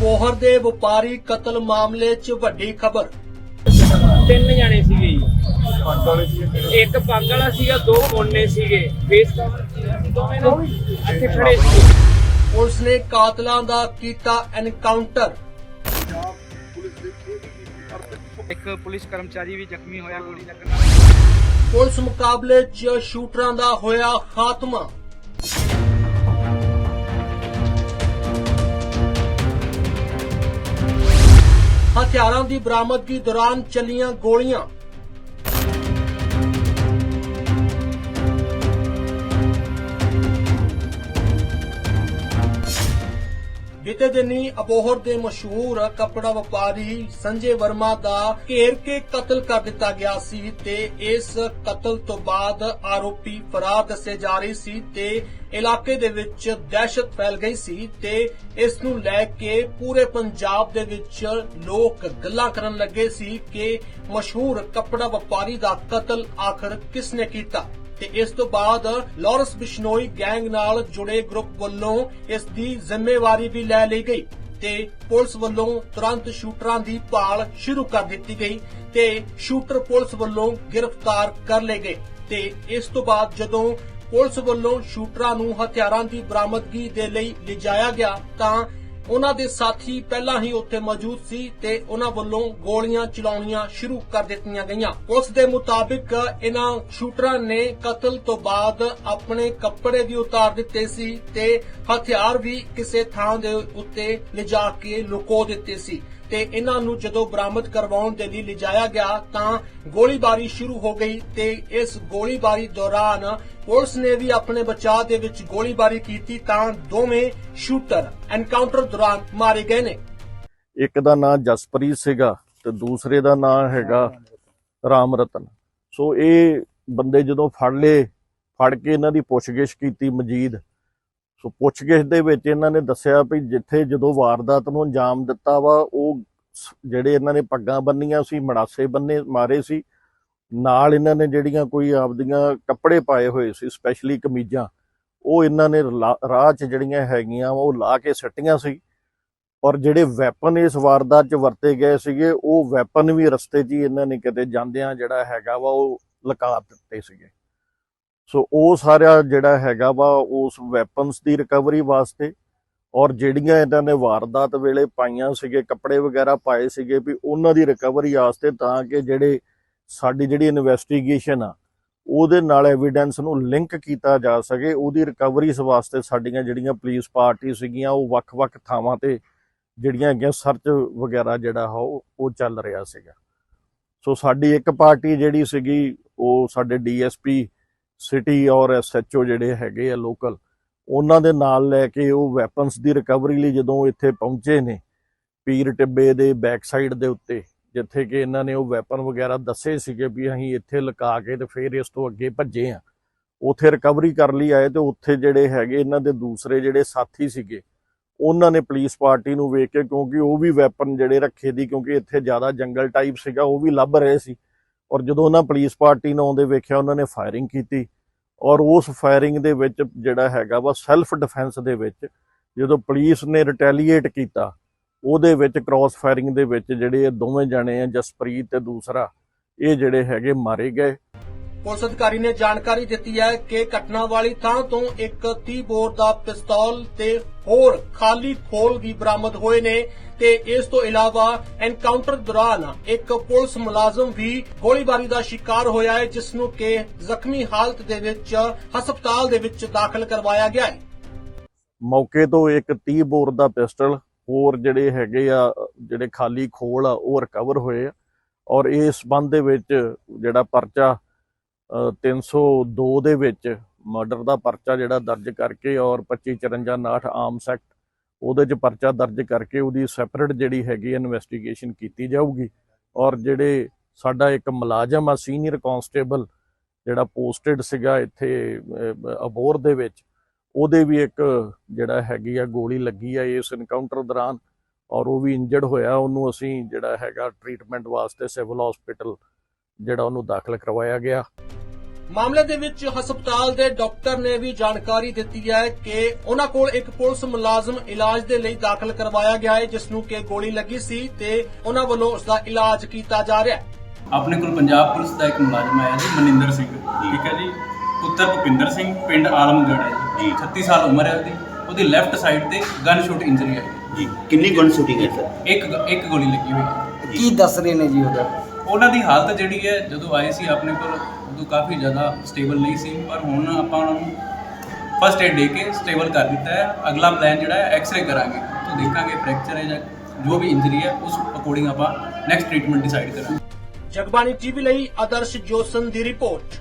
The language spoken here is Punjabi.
ਅਬੋਹਰ ਦੇ ਵਪਾਰੀ ਕਤਲ ਮਾਮਲੇ 'ਚ ਵੱਡੀ ਖਬਰ। ਤਿੰਨ ਜਾਣੇ ਸੀਗੇ ਜੀ। ਇੱਕ ਪੱਗ ਵਾਲਾ ਸੀਗਾ ਦੋ ਮੋਨੇ ਸੀਗੇ। ਫੇਸ ਕਵਰ ਸੀ ਦੋਵੇਂ ਨੂੰ ਇੱਥੇ ਖੜੇ ਸੀ। ਪੁਲਿਸ ਨੇ ਕਾਤਲਾਂ ਦਾ ਕੀਤਾ ਐਨਕਾਊਂਟਰ ਇੱਕ ਪੁਲਿਸ ਕਰਮਚਾਰੀ ਵੀ ਜ਼ਖਮੀ ਹੋਇਆ ਗੋਲੀ ਲੱਗਣ ਨਾਲ ਪੁਲਿਸ ਮੁਕਾਬਲੇ 'ਚ ਸ਼ੂਟਰਾਂ ਦਾ ਹੋਇਆ ਖਾਤਮਾ। ਹਥਿਆਰਾਂ ਦੀ ਬਰਾਮਦਗੀ ਦੌਰਾਨ ਚੱਲੀਆਂ ਗੋਲੀਆਂ। ਬੀਤੇ ਦਿਨੀ ਅਬੋਹਰ ਦੇ ਮਸ਼ਹੂਰ ਕੱਪੜਾ ਵਪਾਰੀ ਸੰਜੇ ਵਰਮਾ ਦਾ ਘੇਰ ਕੇ ਕਤਲ ਕਰ ਦਿੱਤਾ ਗਿਆ ਸੀ ਤੇ ਇਸ ਕਤਲ ਤੋਂ ਬਾਅਦ ਆਰੋਪੀ ਫਰਾਰ ਦੱਸੇ ਜਾ ਰਹੇ ਸੀ ਤੇ ਇਲਾਕੇ ਦੇ ਵਿੱਚ ਦਹਿਸ਼ਤ ਫੈਲ ਗਈ ਸੀ ਤੇ ਇਸ ਨੂੰ ਲੈ ਕੇ ਪੂਰੇ ਪੰਜਾਬ ਦੇ ਵਿੱਚ ਲੋਕ ਗੱਲਾਂ ਕਰਨ ਲੱਗੇ ਸੀ ਕਿ ਮਸ਼ਹੂਰ ਕੱਪੜਾ ਵਪਾਰੀ ਦਾ ਕਤਲ ਆਖਰ ਕਿਸ ਨੇ ਕੀਤਾ। ਤੇ ਇਸ ਤੋਂ ਬਾਅਦ ਲਾਰੈਂਸ ਬਿਸ਼ਨੋਈ ਗੈਂਗ ਨਾਲ ਜੁੜੇ ਗਰੁੱਪ ਵੱਲੋਂ ਇਸ ਦੀ ਜ਼ਿੰਮੇਵਾਰੀ ਵੀ ਲੈ ਲਈ ਗਈ ਤੇ ਪੁਲਿਸ ਵੱਲੋਂ ਤੁਰੰਤ ਸ਼ੂਟਰਾਂ ਦੀ ਭਾਲ ਸ਼ੁਰੂ ਕਰ ਦਿੱਤੀ ਗਈ ਤੇ ਸ਼ੂਟਰ ਪੁਲਿਸ ਵੱਲੋਂ ਗ੍ਰਿਫਤਾਰ ਕਰ ਲਏ ਗਏ ਤੇ ਇਸ ਤੋਂ ਬਾਅਦ ਜਦੋਂ ਪੁਲਿਸ ਵੱਲੋਂ ਸ਼ੂਟਰਾਂ ਨੂੰ ਹਥਿਆਰਾਂ ਦੀ ਬਰਾਮਦਗੀ ਦੇ ਲਈ ਲਿਜਾਇਆ ਗਿਆ ਤਾਂ ਉਹਨਾਂ ਦੇ ਸਾਥੀ ਪਹਿਲਾਂ ਹੀ ਉੱਥੇ ਮੌਜੂਦ ਸੀ ਤੇ ਉਹਨਾਂ ਵੱਲੋਂ ਗੋਲੀਆਂ ਚਲਾਉਣੀਆਂ ਸ਼ੁਰੂ ਕਰ ਦਿੱਤੀਆਂ ਗਈਆਂ। ਉਸ ਦੇ ਮੁਤਾਬਿਕ ਇਹਨਾਂ ਸ਼ੂਟਰਾਂ ਨੇ ਕਤਲ ਤੋਂ ਬਾਅਦ ਆਪਣੇ ਕੱਪੜੇ ਵੀ ਉਤਾਰ ਦਿੱਤੇ ਸੀ ਤੇ ਹਥਿਆਰ ਵੀ ਕਿਸੇ ਥਾਂ ਦੇ ਉੱਤੇ ਲਿਜਾ ਕੇ ਲੁਕੋ ਦਿੱਤੇ ਸੀ। ਤੇ ਇਹਨਾਂ ਨੂੰ ਜਦੋਂ ਬਰਾਮਦ ਕਰਵਾਉਣ ਦੇ ਲਈ ਲਿਜਾਇਆ ਗਿਆ ਤਾਂ ਗੋਲੀਬਾਰੀ ਸ਼ੁਰੂ ਹੋ ਗਈ ਤੇ ਇਸ ਗੋਲੀਬਾਰੀ ਦੌਰਾਨ ਪੁਲਿਸ ਨੇ ਵੀ ਆਪਣੇ ਬਚਾਅ ਦੇ ਵਿੱਚ ਗੋਲੀਬਾਰੀ ਕੀਤੀ ਤਾਂ ਦੋਵੇਂ ਸ਼ੂਟਰ ਐਨਕਾਊਂਟਰ ਦੌਰਾਨ ਮਾਰੇ ਗਏ ਨੇ। ਇੱਕ ਦਾ ਨਾਂ ਜਸਪ੍ਰੀਤ ਸੀਗਾ ਤੇ ਦੂਸਰੇ ਦਾ ਨਾਂ ਹੈਗਾ ਰਾਮ ਰਤਨ। ਸੋ ਇਹ ਬੰਦੇ ਜਦੋਂ ਫੜ ਲਏ, ਫੜ ਕੇ ਇਹਨਾਂ ਦੀ ਪੁੱਛਗਿੱਛ ਕੀਤੀ ਮਜੀਦ। ਸੋ ਪੁੱਛਗਿੱਛ ਦੇ ਵਿੱਚ ਇਹਨਾਂ ਨੇ ਦੱਸਿਆ ਵੀ ਜਿੱਥੇ ਜਦੋਂ ਵਾਰਦਾਤ ਨੂੰ ਅੰਜਾਮ ਦਿੱਤਾ ਵਾ, ਉਹ ਜਿਹੜੇ ਇਹਨਾਂ ਨੇ ਪੱਗਾਂ ਬੰਨੀਆਂ ਸੀ, ਮੜਾਸੇ ਬੰਨੇ, ਮਾਰੇ ਸੀ। ਨਾਲ ਇਹਨਾਂ ਨੇ ਜਿਹੜੀਆਂ ਕੋਈ ਆਪਦੀਆਂ ਕੱਪੜੇ ਪਾਏ ਹੋਏ ਸੀ ਸਪੈਸ਼ਲੀ ਕਮੀਜ਼ਾਂ, ਉਹ ਇਹਨਾਂ ਨੇ ਰਾਹ 'ਚ ਜਿਹੜੀਆਂ ਹੈਗੀਆਂ ਵਾ, ਉਹ ਲਾ ਕੇ ਸੱਟੀਆਂ ਸੀ। ਔਰ ਜਿਹੜੇ ਵੈਪਨ ਇਸ ਵਾਰਦਾਤ 'ਚ ਵਰਤੇ ਗਏ ਸੀਗੇ, ਉਹ ਵੈਪਨ ਵੀ ਰਸਤੇ 'ਚ ਹੀ ਇਹਨਾਂ ਨੇ ਕਿਤੇ ਜਾਂਦਿਆਂ ਜਿਹੜਾ ਹੈਗਾ ਵਾ, ਉਹ ਲਗਾ ਦਿੱਤੇ ਸੀਗੇ। ਸੋ ਉਹ ਸਾਰਾ ਜਿਹੜਾ ਹੈਗਾ ਵਾ, ਉਸ ਵੈਪਨਸ ਦੀ ਰਿਕਵਰੀ ਵਾਸਤੇ ਔਰ ਜਿਹੜੀਆਂ ਇਹਨਾਂ ਨੇ ਵਾਰਦਾਤ ਵੇਲੇ ਪਾਈਆਂ ਸੀਗੇ, ਕੱਪੜੇ ਵਗੈਰਾ ਪਾਏ ਸੀਗੇ ਵੀ ਉਹਨਾਂ ਦੀ ਰਿਕਵਰੀ ਵਾਸਤੇ ਤਾਂ ਕਿ ਜਿਹੜੇ ਸਾਡੀ ਜਿਹੜੀ ਇਨਵੈਸਟੀਗੇਸ਼ਨ ਆ, ਉਹਦੇ ਨਾਲ ਐਵੀਡੈਂਸ ਨੂੰ ਲਿੰਕ ਕੀਤਾ ਜਾ ਸਕੇ, ਉਹਦੀ ਰਿਕਵਰੀ ਵਾਸਤੇ ਸਾਡੀਆਂ ਜਿਹੜੀਆਂ ਪੁਲਿਸ ਪਾਰਟੀ ਸੀਗੀਆਂ, ਉਹ ਵੱਖ-ਵੱਖ ਥਾਵਾਂ ਤੇ ਜਿਹੜੀਆਂ ਹੈਗੀਆਂ ਸਰਚ ਵਗੈਰਾ ਜਿਹੜਾ ਹਾ, ਉਹ ਉਹ ਚੱਲ ਰਿਹਾ ਸੀਗਾ। ਸੋ ਸਾਡੀ ਇੱਕ ਪਾਰਟੀ ਜਿਹੜੀ ਸੀਗੀ, ਉਹ ਸਾਡੇ ਡੀਐਸਪੀ ਸਿਟੀ ਔਰ ਐਸਐਚਓ ਜਿਹੜੇ ਹੈਗੇ ਆ ਲੋਕਲ ਉਹਨਾਂ ਦੇ ਨਾਲ ਲੈ ਕੇ ਉਹ ਵੈਪਨਸ ਦੀ ਰਿਕਵਰੀ ਲਈ ਜਦੋਂ ਇੱਥੇ ਪਹੁੰਚੇ ਨੇ, ਪੀਰ ਟਿੱਬੇ ਦੇ ਬੈਕ ਸਾਈਡ ਦੇ ਉੱਤੇ, ਜਿੱਥੇ ਕਿ ਇਹਨਾਂ ਨੇ ਉਹ ਵੈਪਨ ਵਗੈਰਾ ਦੱਸੇ ਸੀਗੇ ਵੀ ਅਸੀਂ ਇੱਥੇ ਲੁਕਾ ਕੇ ਤੇ ਫਿਰ ਇਸ ਤੋਂ ਅੱਗੇ ਭੱਜੇ ਆ ਉੱਥੇ ਰਿਕਵਰੀ ਕਰ ਲਈ ਆਏ ਤੇ ਉੱਥੇ ਜਿਹੜੇ ਹੈਗੇ ਇਹਨਾਂ ਦੇ ਦੂਸਰੇ ਜਿਹੜੇ ਸਾਥੀ ਸੀਗੇ, ਉਹਨਾਂ ਨੇ ਪੁਲਿਸ ਪਾਰਟੀ ਨੂੰ ਵੇਖ ਕੇ ਕਿਉਂਕਿ ਉਹ ਵੀ ਵੈਪਨ ਜਿਹੜੇ ਰੱਖੇ ਦੀ ਕਿਉਂਕਿ ਇੱਥੇ ਜ਼ਿਆਦਾ ਜੰਗਲ ਟਾਈਪ ਸੀਗਾ, ਉਹ ਵੀ ਲੱਭ ਰਹੇ ਸੀ। ਔਰ ਜਦੋਂ ਉਹਨਾਂ ਪੁਲਿਸ ਪਾਰਟੀ ਨੂੰ ਆਉਂਦੇ ਵੇਖਿਆ, ਉਹਨਾਂ ਨੇ ਫਾਇਰਿੰਗ ਕੀਤੀ। ਔਰ ਉਸ ਫਾਇਰਿੰਗ ਦੇ ਵਿੱਚ ਜਿਹੜਾ ਹੈਗਾ ਵਾ ਸੈਲਫ ਡਿਫੈਂਸ ਦੇ ਵਿੱਚ ਜਦੋਂ ਪੁਲਿਸ ਨੇ ਰਿਟੈਲੀਏਟ ਕੀਤਾ, ਉਹਦੇ ਵਿੱਚ ਕ੍ਰਾਸ ਫਾਇਰਿੰਗ ਦੇ ਵਿੱਚ ਜਿਹੜੇ ਦੋਵੇਂ ਜਣੇ ਆ, ਜਸਪ੍ਰੀਤ ਤੇ ਦੂਸਰਾ, ਇਹ ਜਿਹੜੇ ਹੈਗੇ ਮਾਰੇ ਗਏ। ਪੁਲਿਸ ਅਧਿਕਾਰੀ ਨੇ ਜਾਣਕਾਰੀ ਦਿੱਤੀ ਹੈ ਕਿ ਘਟਨਾ ਵਾਲੀ ਥਾਂ ਤੋਂ ਇੱਕ 30 ਬੋਰ ਦਾ ਪਿਸਤੌਲ ਤੇ ਹੋਰ ਖਾਲੀ ਖੋਲ ਵੀ ਬਰਾਮਦ ਹੋਏ ਨੇ ਤੇ ਇਸ ਤੋਂ ਇਲਾਵਾ ਐਨਕਾਊਂਟਰ ਦੌਰਾਨ ਇੱਕ ਪੁਲਿਸ ਮੁਲਾਜ਼ਮ ਵੀ ਗੋਲੀਬਾਰੀ ਦਾ ਸ਼ਿਕਾਰ ਹੋਇਆ ਹੈ, ਜਿਸ ਨੂੰ ਕਿ ਜ਼ਖਮੀ ਹਾਲਤ ਦੇ ਵਿੱਚ ਹਸਪਤਾਲ ਦੇ ਵਿੱਚ ਦਾਖਲ ਕਰਵਾਇਆ ਗਿਆ ਹੈ। ਮੌਕੇ ਤੋਂ ਇੱਕ 30 ਬੋਰ ਦਾ ਪਿਸਟਲ, ਹੋਰ ਜਿਹੜੇ ਹੈਗੇ ਆ, ਜਿਹੜੇ ਖਾਲੀ ਖੋਲ ਆ, ਉਹ ਰਿਕਵਰ ਹੋਏ ਆ ਔਰ ਇਸ ਸੰਬੰਧ ਦੇ ਵਿੱਚ ਜਿਹੜਾ ਪਰਚਾ 302 ਦੇ ਵਿੱਚ ਮਰਡਰ ਦਾ ਪਰਚਾ ਜਿਹੜਾ ਦਰਜ ਕਰਕੇ ਔਰ 2554 ਆਮ ਸੈਕਟ, ਉਹਦੇ 'ਚ ਪਰਚਾ ਦਰਜ ਕਰਕੇ ਉਹਦੀ ਸੈਪਰੇਟ ਜਿਹੜੀ ਹੈਗੀ ਇਨਵੈਸਟੀਗੇਸ਼ਨ ਕੀਤੀ ਜਾਊਗੀ। ਔਰ ਜਿਹੜੇ ਸਾਡਾ ਇੱਕ ਮੁਲਾਜ਼ਮ ਆ, ਸੀਨੀਅਰ ਕਾਂਸਟੇਬਲ ਜਿਹੜਾ ਪੋਸਟਡ ਸੀਗਾ ਇੱਥੇ ਅਬੋਰ ਦੇ ਵਿੱਚ, ਉਹਦੇ ਵੀ ਇੱਕ ਜਿਹੜਾ ਹੈਗੀ ਆ ਗੋਲੀ ਲੱਗੀ ਆ ਇਸ ਇਨਕਾਊਂਟਰ ਦੌਰਾਨ ਔਰ ਉਹ ਵੀ ਇੰਜਰਡ ਹੋਇਆ। ਉਹਨੂੰ ਅਸੀਂ ਜਿਹੜਾ ਹੈਗਾ ਟ੍ਰੀਟਮੈਂਟ ਵਾਸਤੇ ਸਿਵਲ ਹਸਪੀਟਲ ਜਿਹੜਾ ਉਹਨੂੰ ਦਾਖਲ ਕਰਵਾਇਆ ਗਿਆ। ਮਾਮਲੇ ਦੇ ਵਿੱਚ ਹਸਪਤਾਲ ਦੇ ਡਾਕਟਰ ਨੇ ਵੀ ਜਾਣਕਾਰੀ ਦਿੱਤੀ ਹੈ ਕਿ ਉਹਨਾਂ ਕੋਲ ਇੱਕ ਪੁਲਿਸ ਮੁਲਾਜ਼ਮ ਇਲਾਜ ਦੇ ਲਈ ਦਾਖਲ ਕਰਵਾਇਆ ਗਿਆ ਹੈ ਜਿਸ ਨੂੰ ਕਿ ਗੋਲੀ ਲੱਗੀ ਸੀ ਤੇ ਉਹਨਾਂ ਵੱਲੋਂ ਉਸ ਦਾ ਇਲਾਜ ਕੀਤਾ ਜਾ ਰਿਹਾ ਹੈ। ਆਪਣੇ ਕੋਲ ਪੰਜਾਬ ਪੁਲਿਸ ਦਾ ਇੱਕ ਮੁਲਾਜ਼ਮ ਆਇਆ ਜੀ ਮਨਿੰਦਰ ਸਿੰਘ। ਠੀਕ ਹੈ ਜੀ? ਪੁੱਤਰ ਭੁਪਿੰਦਰ ਸਿੰਘ ਪਿੰਡ ਆਲਮਗੜ੍ਹ ਹੈ ਜੀ। 36 ਸਾਲ ਉਮਰ ਹੈ ਉਹਦੀ। ਉਹਦੀ ਲੈਫਟ ਸਾਈਡ ਤੇ ਗਨ ਸ਼ੂਟ ਇੰਜਰੀ ਹੈ। ਜੀ। ਕਿੰਨੀ ਗਨ ਸ਼ੂਟਿੰਗ ਹੈ ਸਰ? ਇੱਕ ਇੱਕ ਗੋਲੀ ਲੱਗੀ ਹੋਈ ਹੈ। ਕੀ ਦੱਸ ਰਹੇ ਨੇ ਜੀ ਉਹਦਾ? ਉਹਨਾਂ ਦੀ ਹਾਲਤ ਜਿਹੜੀ ਹੈ ਜਦੋਂ ਆਏ ਸੀ ਆਪਣੇ ਕੋਲ ਉਦੋਂ ਕਾਫੀ ਜ਼ਿਆਦਾ ਸਟੇਬਲ ਨਹੀਂ ਸੀ, ਪਰ ਹੁਣ ਆਪਾਂ ਉਹਨਾਂ ਨੂੰ ਫਸਟ ਏਡ ਦੇ ਕੇ ਸਟੇਬਲ ਕਰ ਦਿੱਤਾ ਹੈ। ਅਗਲਾ ਪਲਾਨ ਜਿਹੜਾ ਹੈ ਐਕਸ-ਰੇ ਕਰਾਂਗੇ। ਤਾਂ ਦੇਖਾਂਗੇ ਫ੍ਰੈਕਚਰ ਹੈ ਜਾਂ ਜੋ ਵੀ ਇੰਜਰੀ ਹੈ, ਉਸ ਅਕੋਰਡਿੰਗ ਆਪਾਂ ਨੈਕਸਟ ਟ੍ਰੀਟਮੈਂਟ ਡਿਸਾਈਡ ਕਰਾਂਗੇ। ਜਗਬਾਣੀ ਟੀਵੀ ਲਈ ਆਦਰਸ਼ ਜੋਸਨ ਦੀ ਰਿਪੋਰਟ।